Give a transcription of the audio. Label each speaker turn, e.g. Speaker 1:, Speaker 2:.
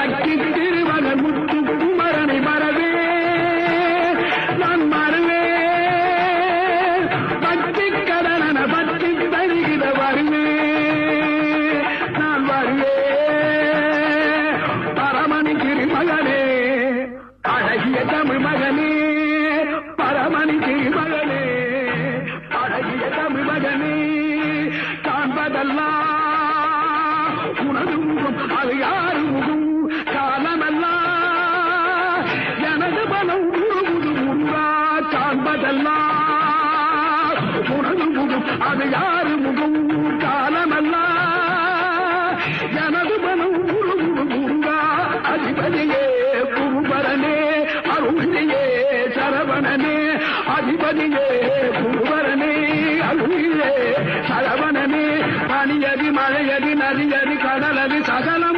Speaker 1: சக்தி திருமகன் முத்து குமரனை மறவே நான் மறவே பக்தி கடன பக்தி தருகிற வருவே நான் வருவே பரமணி திருமகனே அழகிய தமிழ் மகனே. பரமணி திருமகனே அழகிய தமிழ் மகனே. காண்பதெல்லாம் உனது முகம் அது புலனம் உருவுது உருவா காண்பதெல்லாம் உணவு முகம் அது யாரு முகம் காலமல்ல. எனது மனம் உருவுது உருவா அதிபதியே குருபரனே அருளியே சரவணனே. அதிபதியே குருபரனே அருளியே சரவணனே. பனியதி மழையதி நதியதி கடலதி சகலம்.